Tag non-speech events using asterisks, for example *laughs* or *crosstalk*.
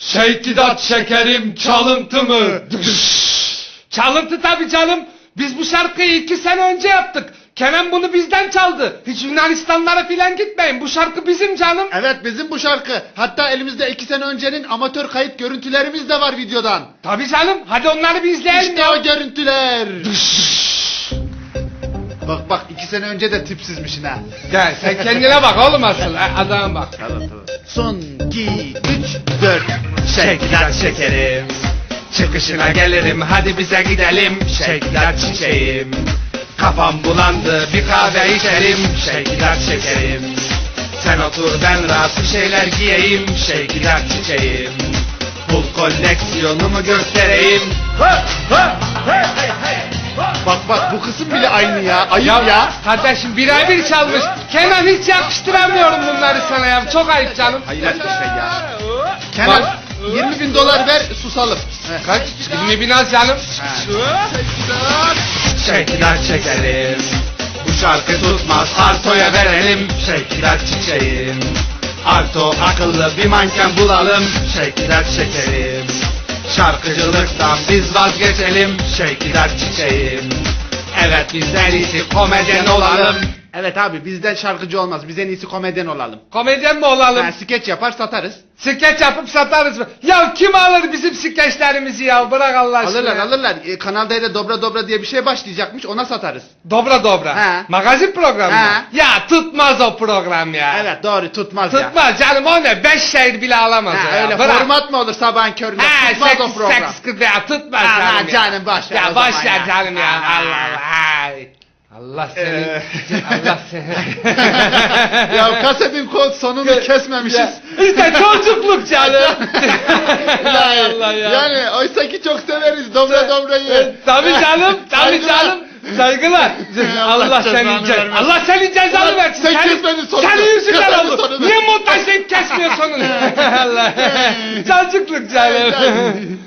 Şeykidat şekerim çalıntı mı? Çalıntı tabii canım. Biz bu şarkıyı iki sene önce yaptık. Kenan bunu bizden çaldı. Hiç Yunanistanlara filan gitmeyin. Bu şarkı bizim canım. Evet bizim bu şarkı. Hatta elimizde iki sene öncenin amatör kayıt görüntülerimiz de var videodan. Tabii canım. Hadi onları bir izleyelim İşte ya. o görüntüler. Bak bak iki sene önce de tipsizmişsin ha. Gel sen kendine bak oğlum asıl. Ha, Adama bak. Tamam tamam. Son, iki, üç, dört. Şekidat şekerim. Çıkışına gelirim hadi bize gidelim. Şekidat çiçeğim. Kafam bulandı bir kahve içerim. Şekidat şekerim. Sen otur ben rahat bir şeyler giyeyim. Şekidat çiçeğim. Bul koleksiyonumu göstereyim. Bak bak bu kısım bile aynı ya. Ayıp ya. Kardeşim birer bir çalmış. Kenan hiç yakıştıramıyorum bunları sana ya. Çok ayıp canım. Hayret bir şey ya. Kenan Bak. 20 bin dolar ver susalım. Heh. Kaç? 20 bin az canım. Şekidat çekelim. Bu şarkı tutmaz Arto'ya verelim. Şekidat çiçeğim. Arto akıllı bir manken bulalım. Şekidat şekerim. Şarkıcılıktan biz vazgeçelim. Şekidat çiçeğim. Evet biz en iyisi komedyen olalım. Evet abi bizden şarkıcı olmaz. Biz en iyisi komedyen olalım. Komedyen mi olalım? Ha, skeç yapar satarız. Skeç yapıp satarız mı? Ya kim alır bizim skeçlerimizi ya? Bırak Allah aşkına. Alırlar alırlar. E, Kanal D'de Dobra Dobra diye bir şey başlayacakmış ona satarız. Dobra dobra. He. Magazin programı. mı? He. Ya tutmaz o program ya. Evet doğru tutmaz ya. Tutmaz canım o ne? Beş şehir bile alamaz Ha, o ya. öyle Bırak. format mı olur sabahın köründe? He tutmaz seks, o program. seks kız ya tutmaz Aman canım ya. canım, boş ver Ya boş ver ya. canım ya. Allah Allah. Allah senin. Ee. Allah senin. *laughs* ya kasebin kod sonunu kesmemişiz. İşte çocukluk canım. *laughs* Ya, Allah ya. Yani oysa ki çok severiz dobra dobrayı. Tabii canım, tabii Saygılar. canım. Saygılar. *laughs* Allah Allah, senin cezanı vermesin. Allah senin cezanı versin. sen Senin- kesmedin sonunu. Senin yüzünden Kesmedin oldu. sonunu. Niye montajlayıp kesmiyor sonunu? Allah. Çocukluk canım.